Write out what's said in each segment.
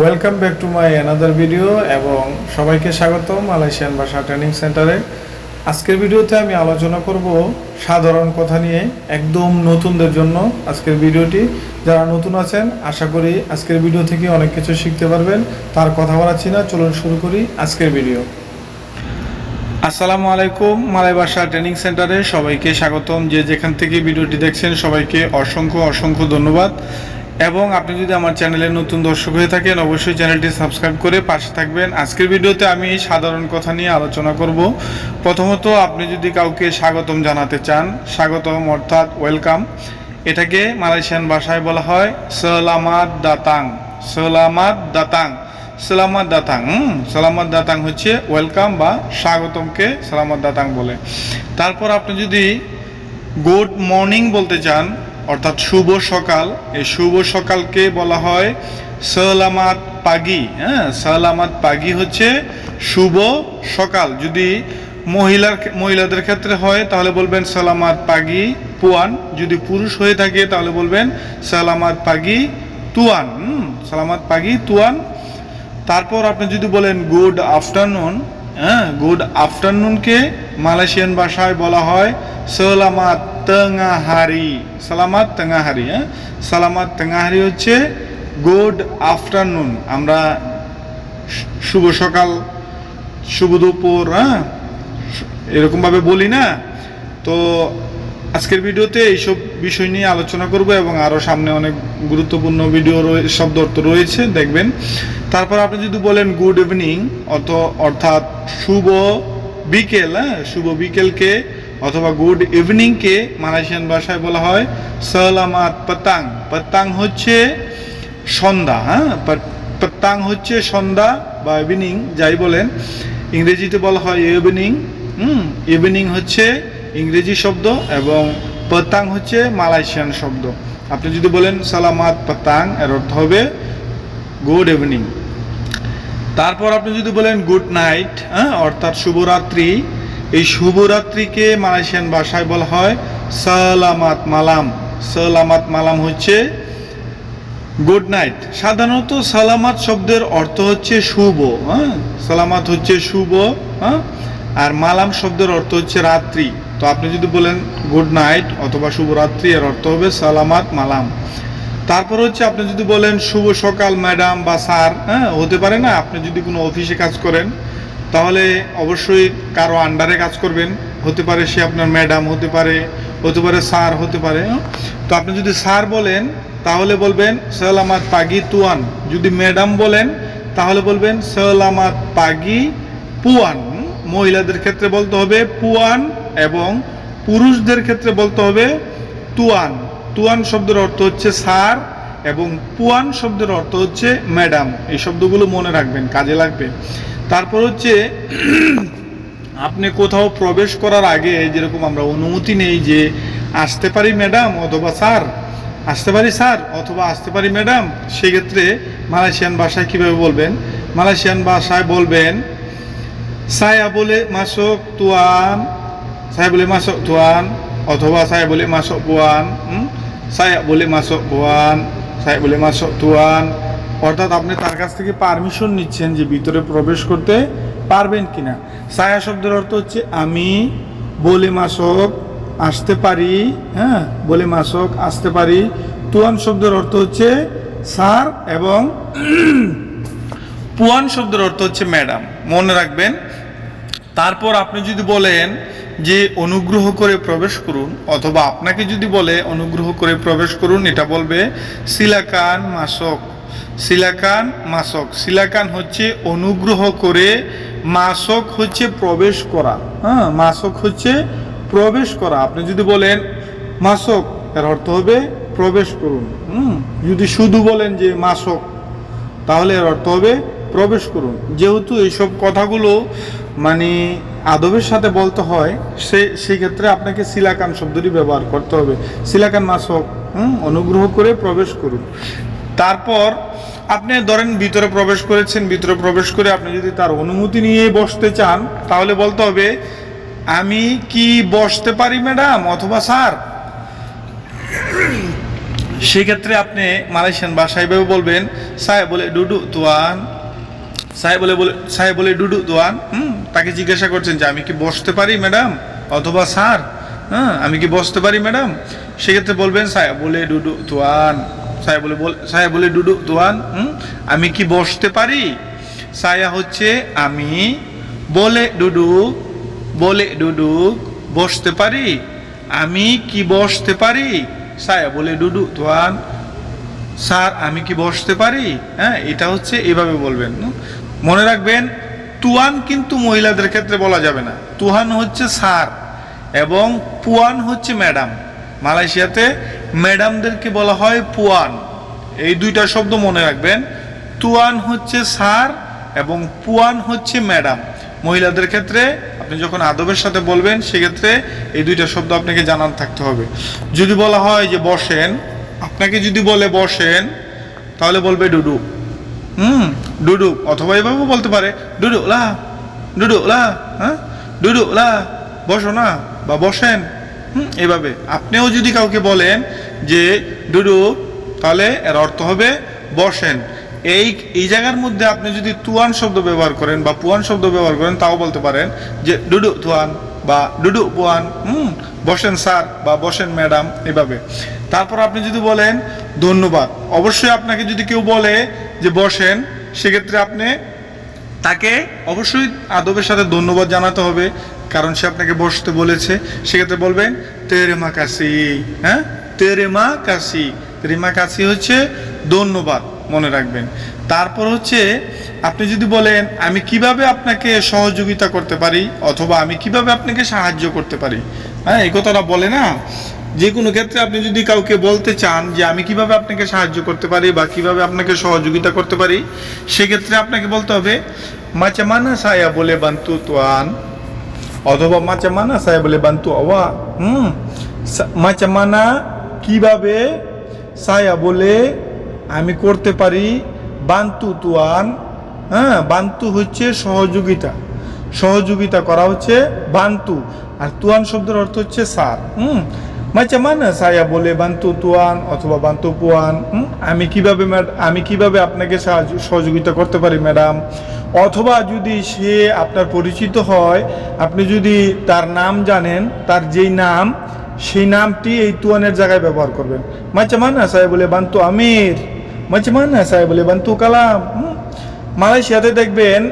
Welcome back to my another video এবং সবাইকে স্বাগত মালয়েশিয়ান ভাষা ট্রেনিং সেন্টারে আজকের ভিডিওতে আমি আলোচনা করব সাধারণ কথা নিয়ে, একদম নতুনদের জন্য আজকের ভিডিওটি। যারা নতুন আছেন, আশা করি আজকের ভিডিও থেকে অনেক কিছু শিখতে পারবেন। তার কথা বলাচ্ছি না, চলুন শুরু করি আজকের ভিডিও। আসসালামু আলাইকুম মালয় ভাষা ট্রেনিং সেন্টারে সবাইকে স্বাগতম। যে যেখান থেকে ভিডিওটি দেখছেন, সবাইকে অসংখ্য অসংখ্য ধন্যবাদ। এবং আপনি যদি আমার চ্যানেলের নতুন দর্শক হয়ে থাকেন, অবশ্যই চ্যানেলটি সাবস্ক্রাইব করে পাশে থাকবেন। আজকের ভিডিওতে আমি সাধারণ কথা নিয়ে আলোচনা করব। প্রথমত, আপনি যদি কাউকে স্বাগতম জানাতে চান, স্বাগতম অর্থাৎ ওয়েলকাম। এটাকে মালয়েশিয়ান ভাষায় বলা হয় সালামাত দাতাং। সালামাত দাতাং। সালামাত দাতাং সালামাত দাতাং হচ্ছে ওয়েলকাম বা স্বাগতমকে সালামাত দাতাং বলে। তারপর আপনি যদি গুড মর্নিং বলতে চান অর্থাৎ শুভ সকাল। এই শুভ সকালকে বলা হয় সালামাত পাগি। হ্যাঁ সালামাত পাগি হচ্ছে শুভ সকাল। যদি মহিলার মহিলাদের ক্ষেত্রে হয়, তাহলে বলবেন সালামাত পাগি পুয়ান যদি পুরুষ হয়ে থাকে, তাহলে বলবেন সালামাত পাগি তুয়ান। সালামাত পাগি তুয়ান। তারপর আপনি যদি বলেন গুড আফটারনুন হ্যাঁ গুড আফটারনুনকে মালয়েশিয়ান ভাষায় বলা হয় সালামাত তেঙ্গাহারি সালামাত তেঙ্গাহারি হ্যাঁ সালামাত তেঙ্গাহারি হচ্ছে গুড আফটারনুন আমরা শুভ সকাল, শুভ দুপুর হ্যাঁ? এরকমভাবে বলি না? তো আজকের ভিডিওতে এইসব বিষয় নিয়ে আলোচনা করব এবং আরও সামনে অনেক গুরুত্বপূর্ণ ভিডিও শব্দ অর্থ রয়েছে, দেখবেন। তারপর আপনি যদি বলেন গুড ইভিনিং অত অর্থাৎ শুভ বিকেল হ্যাঁ? শুভ বিকেলকে অথবা গুড ইভিনিংকে মালয়েশিয়ান ভাষায় বলা হয় সালামাত, পাতাং। পাতাং হচ্ছে সন্ধ্যা হ্যাঁ? পাত- হচ্ছে সন্ধ্যা বা ইভিনিং যাই বলেন। ইংরেজিতে বলা হয় ইভিনিং হুম? ইভিনিং হচ্ছে ইংরেজি শব্দ এবং পতাং হচ্ছে মালয়েশিয়ান শব্দ। আপনি যদি বলেন সালামাত, পাতাং, এর অর্থ হবে গুড ইভিনিং তারপর আপনি যদি বলেন গুড নাইট হ্যাঁ? অর্থাৎ শুভরাত্রি এই শুভরাত্রিকে মালয়েশিয়ান ভাষায় বলা হয় সালামাত মালাম। সালামাত মালাম হচ্ছে গুড নাইট। সাধারণত সালামাত শব্দের অর্থ হচ্ছে শুভ হ্যাঁ? সালামাত হচ্ছে শুভ হ্যাঁ? আর মালাম শব্দের অর্থ হচ্ছে রাত্রি। তো আপনি যদি বলেন গুড নাইট অথবা শুভরাত্রি, এর অর্থ হবে সালামাত মালাম। তারপর হচ্ছে আপনি যদি বলেন শুভ সকাল ম্যাডাম বা স্যার হ্যাঁ? হতে পারে না, আপনি যদি কোনো অফিসে কাজ করেন তাহলে অবশ্যই কারও আন্ডারে কাজ করবেন। হতে পারে সে আপনার ম্যাডাম হতে পারে হতে পারে স্যার হতে পারে হ্যাঁ? তো আপনি যদি স্যার বলেন, তাহলে বলবেন সালামাত পাগি তুয়ান। যদি ম্যাডাম বলেন, তাহলে বলবেন সালামাত পাগি পুয়ান। মহিলাদের ক্ষেত্রে বলতে হবে পুয়ান এবং পুরুষদের ক্ষেত্রে বলতে হবে তুয়ান। তুয়ান শব্দের অর্থ হচ্ছে স্যার এবং পুয়ান শব্দের অর্থ হচ্ছে ম্যাডাম এই শব্দগুলো মনে রাখবেন, কাজে লাগবে। তারপর হচ্ছে, আপনি কোথাও প্রবেশ করার আগে যেরকম আমরা অনুমতি নেই যে আসতে পারি ম্যাডাম অথবা স্যার, আসতে পারি স্যার অথবা আসতে পারি ম্যাডাম, সেক্ষেত্রে মালয়েশিয়ান ভাষায় কীভাবে বলবেন মালয়েশিয়ান ভাষায় বলবেন saya boleh masuk tuan saya boleh masuk tuan অথবা saya boleh masuk puan হুম? saya মাসক puan saya boleh masuk tuan অর্থাৎ আপনি তার কাছ থেকে পারমিশন নিচ্ছেন যে ভিতরে প্রবেশ করতে পারবেন কিনা। সায়া শব্দের অর্থ হচ্ছে, আমি বলে মাসক আসতে পারি। হ্যাঁ বলে মাসক আসতে পারি। তুয়ান শব্দের অর্থ হচ্ছে, স্যার এবং পুয়ান শব্দের অর্থ হচ্ছে, ম্যাডাম। মনে রাখবেন। তারপর আপনি যদি বলেন যে, অনুগ্রহ করে প্রবেশ করুন, অথবা আপনাকে যদি বলে, অনুগ্রহ করে প্রবেশ করুন, এটা বলবে, সিলাকান মাসক। সিলাকান মাসক। সিলাকান হচ্ছে অনুগ্রহ করে মাসক হচ্ছে প্রবেশ করা। হ্যাঁ মাসক হচ্ছে প্রবেশ করা। আপনি যদি বলেন মাসক, এর অর্থ হবে প্রবেশ করুন। হুম, যদি শুধু বলেন যে মাসক, তাহলে এর অর্থ হবে প্রবেশ করুন। যেহেতু এইসব কথাগুলো মানে আদবের সাথে বলতে হয়, সে সেই ক্ষেত্রে আপনাকে সিলাকান শব্দটি ব্যবহার করতে হবে। সিলাকান মাসক, হুম, অনুগ্রহ করে প্রবেশ করুন। তারপর আপনি ধরেন ভিতরে প্রবেশ করেছেন, ভিতরে প্রবেশ করে আপনি যদি তার অনুমতি নিয়ে বসতে চান, তাহলে বলতে হবে, আমি কি বসতে পারি, ম্যাডাম, অথবা স্যার? সেক্ষেত্রে আপনি মালয়েশিয়ান ভাষায় এভাবে বলবেন সাহেব বলে ডুডু তুয়ান সাহেব বলে বলে সাহেব বলে ডুডু দোয়ান। হুম, তাকে জিজ্ঞাসা করছেন যে, আমি কি বসতে পারি, ম্যাডাম, অথবা স্যার? হ্যাঁ আমি কি বসতে পারি, ম্যাডাম? সেক্ষেত্রে বলবেন সাহেব বলে ডুডু দোয়ান। সাহেব বলে সায়া বলে, ডুডু দোয়ান আমি কি বসতে পারি? সায়া হচ্ছে, আমি বলে, ডুডু বলে, ডুডু, বসতে পারি? আমি কি বসতে পারি? সায়া বলে, ডুডু দোয়ান স্যার, আমি কি বসতে পারি? হ্যাঁ এটা হচ্ছে এভাবে বলবেন মনে রাখবেন, তুয়ান কিন্তু মহিলাদের ক্ষেত্রে বলা যাবে না। তুহান হচ্ছে স্যার এবং পুয়ান হচ্ছে ম্যাডাম। মালয়েশিয়াতে ম্যাডামদেরকে বলা হয় পুয়ান। এই দুইটা শব্দ মনে রাখবেন। তুয়ান হচ্ছে স্যার এবং পুয়ান হচ্ছে ম্যাডাম। মহিলাদের ক্ষেত্রে আপনি যখন আদবের সাথে বলবেন, সেক্ষেত্রে এই দুইটা শব্দ আপনাকে জানান থাকতে হবে। যদি বলা হয় যে বসেন, আপনাকে যদি বলে বসেন, তাহলে বলবে ডুডু। হুম, ডুডু। অথবা এভাবেও বলতে পারে, ডুডু, লা ডুডু, লা হ্যাঁ? ডুডু, লা, বসো না, বা বসেন। এভাবে। আপনিও যদি কাউকে বলেন যে, ডুডু, তাহলে এর অর্থ হবে বসেন। এই এই জায়গার মধ্যে আপনি যদি তুয়ান শব্দ ব্যবহার করেন বা পুয়ান শব্দ ব্যবহার করেন, তাও বলতে পারেন যে, ডুডু, তুয়ান, বা, ডুডু, পুয়ান, হুম, বসেন স্যার, বা, বসেন ম্যাডাম, এভাবে। তারপর আপনি যদি বলেন, ধন্যবাদ। অবশ্যই আপনাকে যদি কেউ বলে যে, বসেন, সেক্ষেত্রে আপনি তাকে অবশ্যই আদবের সাথে ধন্যবাদ জানাতে হবে। কারণ সে আপনাকে বসতে বলেছে, সেক্ষেত্রে বলবেন, তেরে মা কাশি। হ্যাঁ? তেরে মা কাশি। তেরে মা কাশি হচ্ছে ধন্যবাদ মনে রাখবেন। তারপর হচ্ছে, আপনি যদি বলেন, আমি কীভাবে আপনাকে সহযোগিতা করতে পারি? অথবা, আমি কীভাবে আপনাকে সাহায্য করতে পারি? হ্যাঁ এই কথাটা বলে না। যে কোনো ক্ষেত্রে আপনি যদি কাউকে বলতে চান যে, আমি কীভাবে আপনাকে সাহায্য করতে পারি বা কীভাবে আপনাকে সহযোগিতা করতে পারি? সেক্ষেত্রে আপনাকে বলতে হবে, মাচামানা সায়া বলে বান্তু তোয়ান। অথবা মাচামানা সায়া বলে বান্তু অওয়া হুম সা- মাচামানা কীভাবে সায়া বলে আমি করতে পারি বান্তু তুয়ান হ্যাঁ বান্তু হচ্ছে সহযোগিতা সহযোগিতা করা হচ্ছে বান্তু আর তুয়ান শব্দের অর্থ হচ্ছে সার হুম মাচা মানে সায়া বলে বান্তু তুয়ান অথবা বান্তু পুয়ান? আমি কীভাবে আমি কীভাবে আপনাকে সাহায্য সহযোগিতা করতে পারি ম্যাডাম অথবা যদি সে আপনার পরিচিত হয়, আপনি যদি তার নাম জানেন, তার যেই নাম, সেই নামটি এই তুয়ানের জায়গায় ব্যবহার করবেন। মাচা মানে সায়া বলে, বান্তু আমির। মাচা মানে সায়া বলে, বান্তু কালাম। মালয়েশিয়াতে দেখবেন,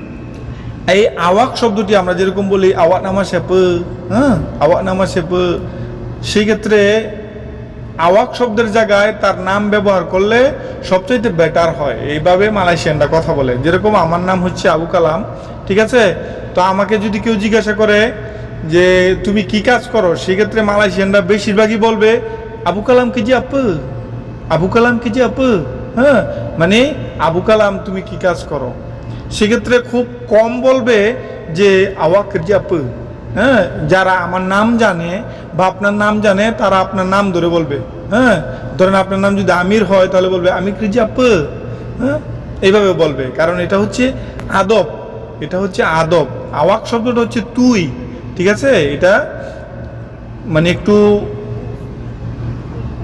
এই আওয়াক শব্দটি আমরা যেরকম বলি, আওয়াক নামা শেপ হ্যাঁ আওয়াক নামা শেপ, সেই ক্ষেত্রে আওয়াক শব্দের জায়গায় তার নাম ব্যবহার করলে সবচাইতে বেটার হয়। এইভাবে মালয়েশিয়ানরা কথা বলে। যেরকম আমার নাম হচ্ছে আবু কালাম, ঠিক আছে? তো আমাকে যদি কেউ জিজ্ঞাসা করে যে, তুমি কি কাজ করো? সেক্ষেত্রে মালয়েশিয়ানরা বেশিরভাগই বলবে, আবু কালাম কি যে আপু? আবু কালাম কি যে আপু? হ্যাঁ? মানে আবু কালাম, তুমি কি কাজ করো? সেক্ষেত্রে খুব কম বলবে যে আওয়া কিরজাপ হ্যাঁ যারা আমার নাম জানে বা আপনার নাম জানে, তারা আপনার নাম ধরে বলবে। হ্যাঁ ধরেন আপনার নাম যদি আমির হয়, তাহলে বলবে আমি কিরজাপ হ্যাঁ এইভাবে বলবে। কারণ এটা হচ্ছে আদব। এটা হচ্ছে আদব। আওয়াক শব্দটা হচ্ছে তুই। ঠিক আছে? এটা মানে একটু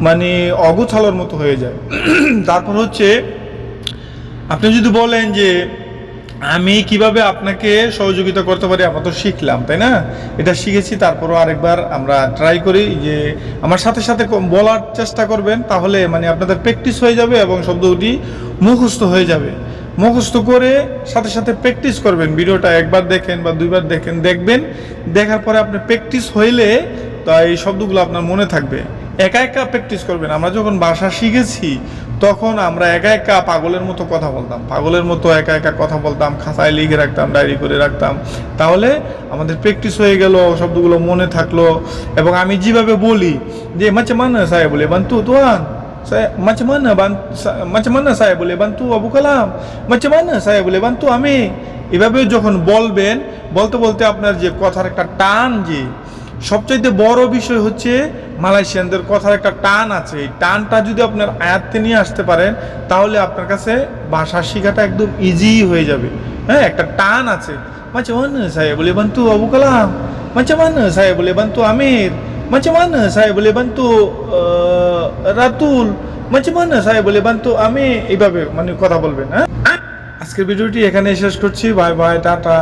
মানে অগোছালোর মতো হয়ে যায়। তারপর হচ্ছে, আপনি যদি বলেন যে আমি কীভাবে আপনাকে সহযোগিতা করতে পারি, আমরা তো শিখলাম, তাই না? এটা শিখেছি, তারপরও আরেকবার আমরা ট্রাই করি যে আমার সাথে সাথে বলার চেষ্টা করবেন, তাহলে মানে আপনাদের প্র্যাকটিস হয়ে যাবে এবং শব্দটি মুখস্থ হয়ে যাবে। মুখস্থ করে সাথে সাথে প্র্যাকটিস করবেন, ভিডিওটা একবার দেখেন বা দুইবার দেখেন, দেখবেন, দেখার পরে আপনি প্র্যাকটিস হইলে তো এই শব্দগুলো আপনার মনে থাকবে। একা একা প্র্যাকটিস করবেন। আমরা যখন ভাষা শিখেছি তখন আমরা একা একা পাগলের মতো কথা বলতাম। পাগলের মতো একা একা কথা বলতাম খাতায় লিখে রাখতাম, ডায়েরি করে রাখতাম। তাহলে আমাদের প্র্যাকটিস হয়ে গেল, শব্দগুলো মনে থাকল এবং আমি যেভাবে বলি যে মাচে মানে সাহেব বলে, বান্তু তুয়ান ban sa- macam mana saya boleh bantu Abu Kalam macam mana saya boleh bantu আমি। এভাবে যখন বলবেন, বলতে বলতে আপনার যে কথার একটা টান যে, সবচাইতে বড় বিষয় হচ্ছে মালয়েশিয়ানদের কথার একটা টান আছে। এই টানটা যদি আপনার আয়াত্তে নিয়ে আসতে পারেন তাহলে আপনার কাছে ভাষা শেখাটা একদম ইজি হয়ে যাবে। হ্যাঁ একটা টান আছে। mana saya boleh bantu Abu Kalam macam mana saya boleh bantu Amir macam mana saya boleh bantu uh, Ratul. macam mana saya boleh bantu আমি। এইভাবে মানে কথা বলবেন হ্যাঁ? আজকের ভিডিওটি এখানে শেষ করছি। Bye bye tata.